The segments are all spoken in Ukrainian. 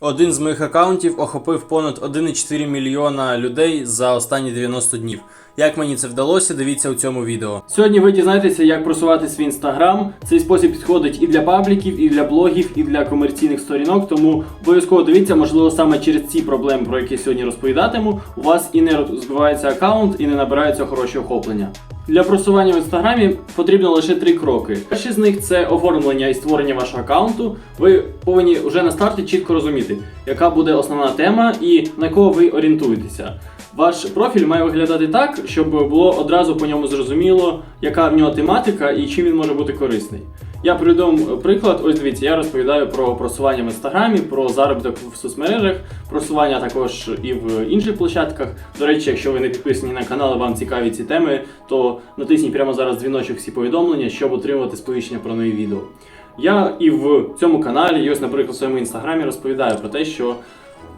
Один з моїх аккаунтів охопив понад 1,4 мільйона людей за останні 90 днів. Як мені це вдалося, дивіться у цьому відео. Сьогодні ви дізнаєтеся, як просувати свій інстаграм. Цей спосіб підходить і для пабліків, і для блогів, і для комерційних сторінок. Тому обов'язково дивіться, можливо, саме через ці проблеми, про які сьогодні розповідатиму, у вас і не збивається аккаунт, і не набираються хороші охоплення. Для просування в інстаграмі потрібно лише три кроки. Перший з них це оформлення і створення вашого аккаунту. Ви повинні вже на старті чітко розуміти, яка буде основна тема і на кого ви орієнтуєтеся. Ваш профіль має виглядати так, щоб було одразу по ньому зрозуміло, яка в нього тематика і чим він може бути корисний. Я приведу приклад. Ось дивіться, я розповідаю про просування в інстаграмі, про заробіток в соцмережах, просування також і в інших площадках. До речі, якщо ви не підписані на канал, і вам цікаві ці теми, то натисніть прямо зараз дзвіночок всі повідомлення, щоб отримувати сповіщення про нові відео. Я і в цьому каналі, і ось, наприклад, в своєму інстаграмі розповідаю про те, що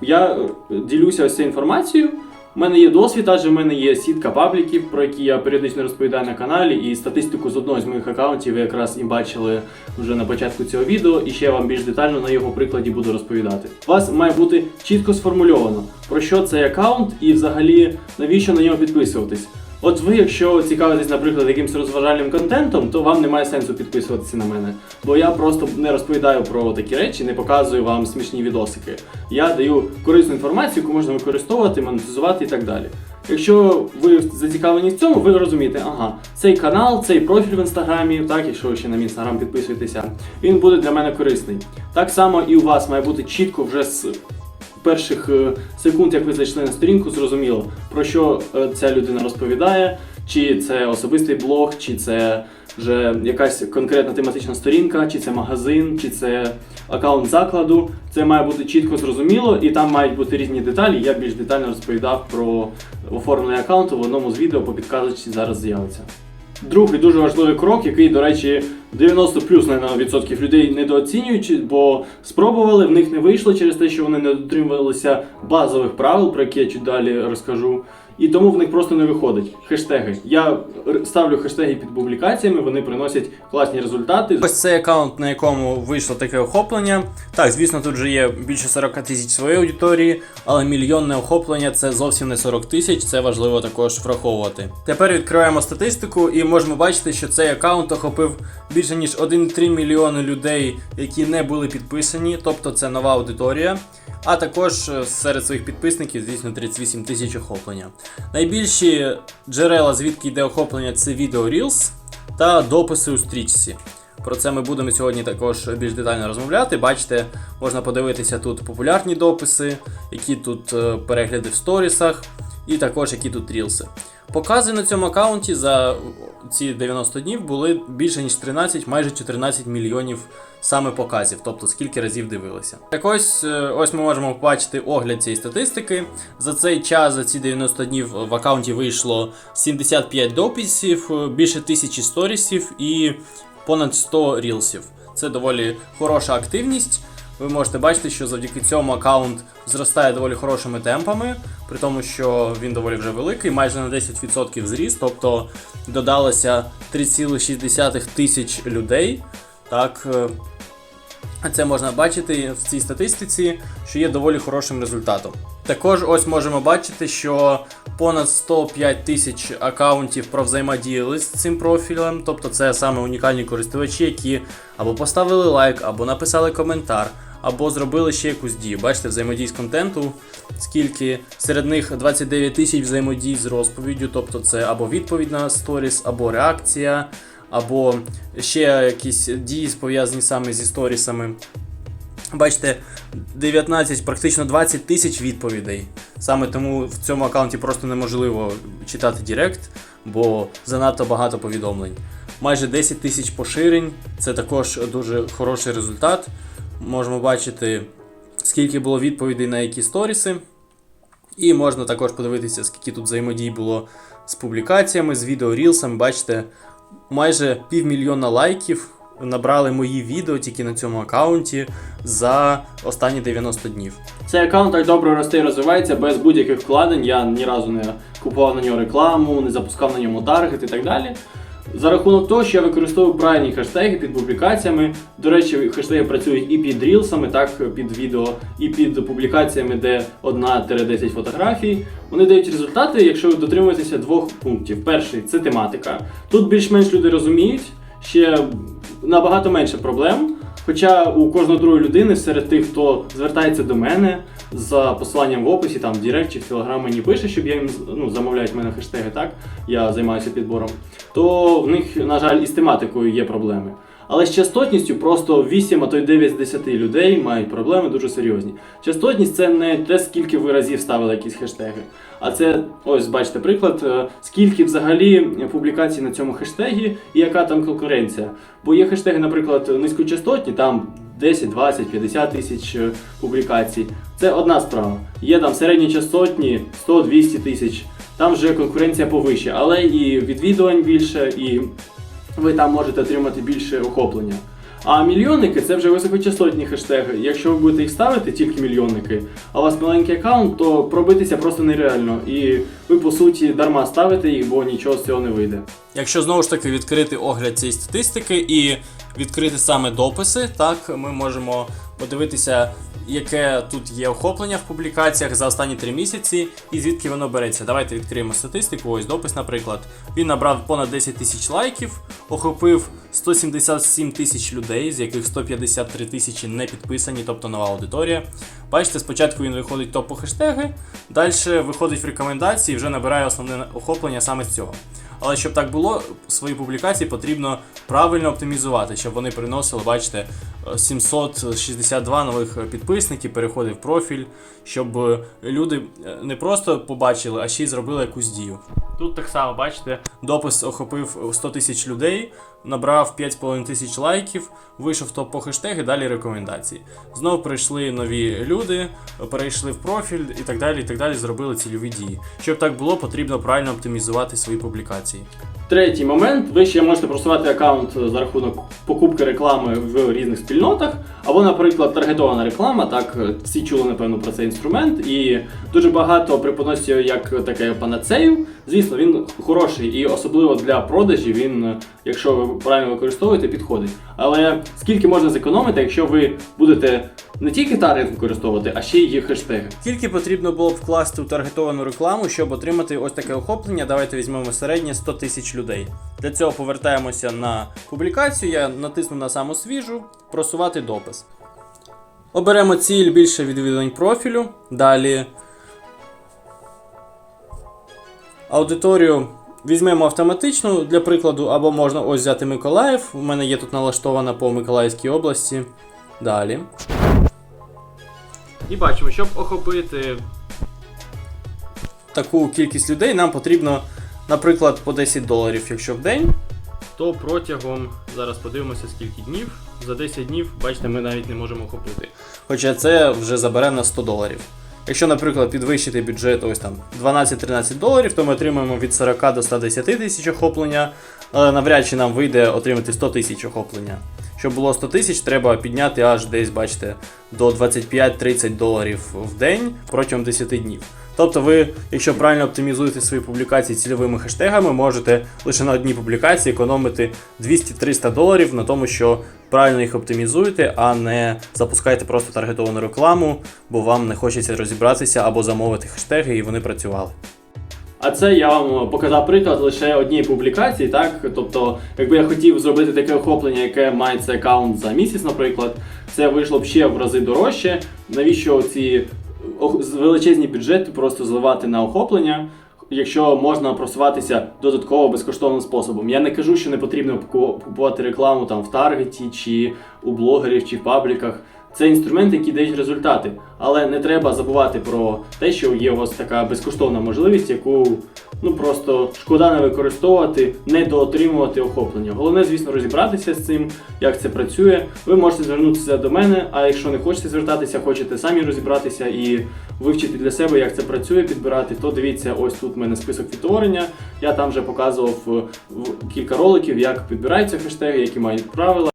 я е, ділюся ось цією інформацією. У мене є досвід, адже в мене є сітка пабліків, про які я періодично розповідаю на каналі, і статистику з одного з моїх аккаунтів ви якраз і бачили вже на початку цього відео, і ще вам більш детально на його прикладі буду розповідати. У вас має бути чітко сформульовано, про що цей аккаунт і взагалі навіщо на нього підписуватись. От ви, якщо цікавитесь, наприклад, якимось розважальним контентом, то вам немає сенсу підписуватися на мене. Бо я просто не розповідаю про такі речі, не показую вам смішні відосики. Я даю корисну інформацію, яку можна використовувати, монетизувати і так далі. Якщо ви зацікавлені в цьому, ви розумієте, ага, цей канал, цей профіль в інстаграмі, так, якщо ви ще на мій інстаграм підписуєтеся, він буде для мене корисний. Так само і у вас має бути чітко вже з перших е, секунд, як ви зайшли на сторінку, зрозуміло, про що е, ця людина розповідає, чи це особистий блог, чи це вже якась конкретна тематична сторінка, чи це магазин, чи це аккаунт закладу. Це має бути чітко зрозуміло, і там мають бути різні деталі. Я більш детально розповідав про оформлення аккаунту в одному з відео по підказочці зараз з'явиться. Другий дуже важливий крок, який, до речі, 90 плюс відсотків людей недооцінюють, бо спробували, в них не вийшло через те, що вони не дотримувалися базових правил, про які я чуть далі розкажу. І тому в них просто не виходить. Хештеги. Я ставлю хештеги під публікаціями, вони приносять класні результати. Ось цей аккаунт, на якому вийшло таке охоплення. Так, звісно, тут вже є більше 40 тисяч своєї аудиторії, але мільйонне охоплення це зовсім не 40 тисяч, це важливо також враховувати. Тепер відкриваємо статистику і можемо бачити, що цей аккаунт охопив більше ніж 1,3 мільйони людей, які не були підписані, тобто це нова аудиторія. А також е, серед своїх підписників, звісно, 38 тисяч охоплення. Найбільші джерела, звідки йде охоплення, це відео Reels та дописи у стрічці. Про це ми будемо сьогодні також більш детально розмовляти. Бачите, можна подивитися тут популярні дописи, які тут е, перегляди в сторісах, і також які тут рілси. Покази на цьому аккаунті за ці 90 днів були більше ніж 13, майже 14 мільйонів саме показів, тобто скільки разів дивилися. Так ось, е, ось ми можемо побачити огляд цієї статистики. За цей час, за ці 90 днів в аккаунті вийшло 75 дописів, е, більше тисячі сторісів і понад 100 рілсів. Це доволі хороша активність. Ви можете бачити, що завдяки цьому аккаунт зростає доволі хорошими темпами, при тому, що він доволі вже великий, майже на 10% зріс, тобто додалося 3,6 тисяч людей. Так, е, це можна бачити в цій статистиці, що є доволі хорошим результатом. Також ось можемо бачити, що понад 105 тисяч акаунтів провзаємодіяли з цим профілем, тобто це саме унікальні користувачі, які або поставили лайк, або написали коментар, або зробили ще якусь дію. Бачите, взаємодій з контенту, скільки серед них 29 тисяч взаємодій з розповіддю, тобто це або відповідь на сторіс, або реакція, або ще якісь дії пов'язані саме зі сторісами. Бачите, 19, практично 20 тисяч відповідей. Саме тому в цьому аккаунті просто неможливо читати Директ, бо занадто багато повідомлень. Майже 10 тисяч поширень, це також дуже хороший результат. Можемо бачити, скільки було відповідей на які сторіси. І можна також подивитися, скільки тут взаємодій було з публікаціями, з відео рілсами. Бачите, майже півмільйона лайків набрали мої відео тільки на цьому аккаунті за останні 90 днів. Цей аккаунт так добре росте і розвивається без будь-яких вкладень. Я ні разу не купував на нього рекламу, не запускав на ньому таргет і так далі. За рахунок того, що я використовую правильні хештеги під публікаціями. До речі, хештеги працюють і під рілсами, так, під відео, і під публікаціями, де 1-10 фотографій. Вони дають результати, якщо ви дотримуєтеся двох пунктів. Перший це тематика. Тут більш-менш люди розуміють, ще набагато менше проблем. Хоча у кожної другої людини серед тих, хто звертається до мене за посиланням в описі, там в Директ чи в Телеграм мені пише, щоб я їм ну, замовляють мене хештеги, так я займаюся підбором, то в них, на жаль, із тематикою є проблеми. Але з частотністю просто 8, а то й 9 з 10 людей мають проблеми дуже серйозні. Частотність це не те, скільки ви разів ставили якісь хештеги. А це, ось бачите, приклад, е, скільки взагалі публікацій на цьому хештегі і яка там конкуренція. Бо є хештеги, наприклад, низькочастотні, там 10, 20, 50 тисяч е, публікацій. Це одна справа. Є там середні частотні 100-200 тисяч. Там вже конкуренція повище, але і відвідувань більше, і ви там можете отримати більше охоплення. А мільйонники це вже високочастотні хештеги. Якщо ви будете їх ставити, тільки мільйонники, а у вас маленький аккаунт, то пробитися просто нереально. І ви по суті дарма ставите їх, бо нічого з цього не вийде. Якщо знову ж таки відкрити огляд цієї статистики і відкрити саме дописи, так ми можемо подивитися, яке тут є охоплення в публікаціях за останні три місяці і звідки воно береться. Давайте відкриємо статистику. Ось допис, наприклад. Він набрав понад 10 тисяч лайків, охопив 177 тисяч людей, з яких 153 тисячі не підписані, тобто нова аудиторія. Бачите, спочатку він виходить топ по хештеги, далі виходить в рекомендації і вже набирає основне охоплення саме з цього. Але щоб так було, свої публікації потрібно правильно оптимізувати, щоб вони приносили, бачите, 762 нових підписників, переходи в профіль, щоб е, люди е, не просто побачили, а ще й зробили якусь дію. Тут так само, бачите, допис охопив 100 тисяч людей, набрав 5,5 тисяч лайків, вийшов топ по хештеги, далі рекомендації. Знов прийшли нові люди, перейшли в профіль і так далі, і так далі, зробили цільові дії. Щоб так було, потрібно правильно оптимізувати свої публікації. Третій момент, ви ще можете просувати аккаунт за рахунок покупки реклами в різних спільнотах, або, наприклад, таргетована реклама. Так, всі чули, напевно, про цей інструмент, і дуже багато преподносять як таке панацею. Звісно, він хороший і особливо для продажів він, якщо ви правильно використовуєте, підходить. Але скільки можна зекономити, якщо ви будете не тільки таргет використовувати, а ще й хештеги. Скільки потрібно було б вкласти у таргетовану рекламу, щоб отримати ось таке охоплення? Давайте візьмемо середнє 100 тисяч людей. Для цього повертаємося на публікацію. Я натисну на саму свіжу, просувати допис. Оберемо ціль більше відвідувань профілю. Далі аудиторію візьмемо автоматично для прикладу, або можна ось взяти Миколаїв. У мене є тут налаштована по Миколаївській області. Далі. І бачимо, щоб охопити таку кількість людей, нам потрібно, наприклад, по 10 доларів, якщо в день, то протягом, зараз подивимося, скільки днів. За 10 днів, бачите, ми навіть не можемо охопити. Хоча це вже забере на 100 доларів. Якщо, наприклад, підвищити бюджет ось там 12-13 доларів, то ми отримаємо від 40 до 110 тисяч охоплення, але навряд чи нам вийде отримати 100 тисяч охоплення. Щоб було 100 тисяч, треба підняти аж десь, бачите, до 25-30 доларів в день протягом 10 днів. Тобто ви, якщо правильно оптимізуєте свої публікації цільовими хештегами, можете лише на одній публікації економити 200-300 доларів на тому, що правильно їх оптимізуєте, а не запускаєте просто таргетовану рекламу, бо вам не хочеться розібратися або замовити хештеги, і вони працювали. А це я вам показав приклад лише однієї публікації, так? Тобто, якби я хотів зробити таке охоплення, яке має цей аккаунт за місяць, наприклад, це вийшло б ще в рази дорожче. Навіщо ці величезні бюджети просто зливати на охоплення? Якщо можна просуватися додатково безкоштовним способом. Я не кажу, що не потрібно купу- купувати рекламу там в Таргеті, чи у блогерів, чи в пабліках. Це інструменти, які дають результати. Але не треба забувати про те, що є у вас така безкоштовна можливість, яку ну просто шкода не використовувати, не доотримувати охоплення. Головне, звісно, розібратися з цим, як це працює. Ви можете звернутися до мене, а якщо не хочете звертатися, хочете самі розібратися і вивчити для себе, як це працює, підбирати, то дивіться, ось тут в мене список відтворення. Я там вже показував е, кілька роликів, як підбираються хештеги, які мають правила.